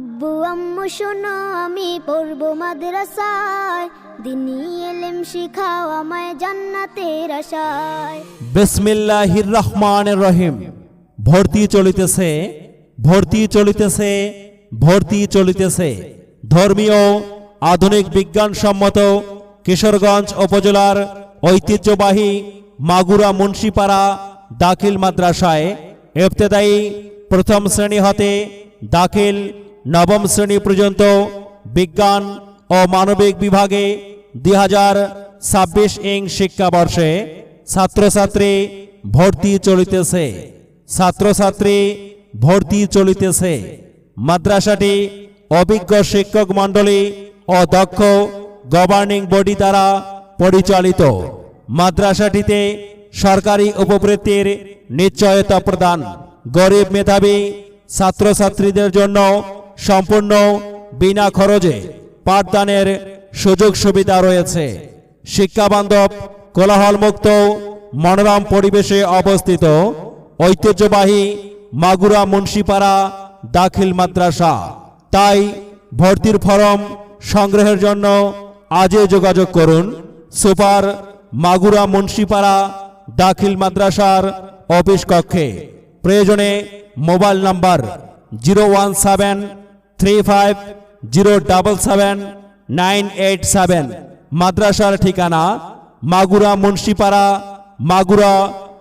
আব্বু আম্মু, শোনো, আমি পড়ব মাদ্রাসায়। দিনী এলেম শিখাও আমায় জান্নাতের আশায়। বিসমিল্লাহির রহমানের রহিম। ভর্তি চলিতেছে ভর্তি চলিতেছে ভর্তি চলিতেছে। ধর্মীয়, আধুনিক বিজ্ঞানসম্মত কিশোরগঞ্জ উপজেলার ঐতিহ্যবাহী মাগুরা মুন্সিপাড়া দাখিল মাদ্রাসায় ইবতেদায়ী প্রথম শ্রেণি হতে দাখিল নবম শ্রেণি পর্যন্ত বিজ্ঞান ও মানবিক বিভাগে দুই হাজার ছাব্বিশ ইং শিক্ষাবর্ষে ছাত্রছাত্রী ভর্তি চলিতেছে। ছাত্রছাত্রী ভর্তি চলিতেছে। মাদ্রাসাটি অভিজ্ঞ শিক্ষক মণ্ডলী ও দক্ষ গভর্নিং বডি দ্বারা পরিচালিত। মাদ্রাসাটিতে সরকারি উপবৃত্তির নিশ্চয়তা প্রদান। গরিব মেধাবী ছাত্রছাত্রীদের জন্য সম্পূর্ণ বিনা খরচে পাঠদানের সুযোগ সুবিধা রয়েছে। শিক্ষাবান্ধব কোলাহলমুক্ত মনোরম পরিবেশে অবস্থিত ঐতিহ্যবাহী মাগুরা মুন্সিপাড়া দাখিল মাদ্রাসা। তাই ভর্তির ফরম সংগ্রহের জন্য আজই যোগাযোগ করুন সুপার মাগুরা মুন্সিপাড়া দাখিল মাদ্রাসার অফিস কক্ষে। প্রয়োজনে mobile number zero one seven three five zero double seven nine eight seven. মাদ্রাসার ঠিকানা মাগুরা মুন্সিপাড়া, মাগুরা,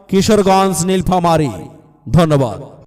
কিশোরগঞ্জ, নীলফামারি। ধন্যবাদ।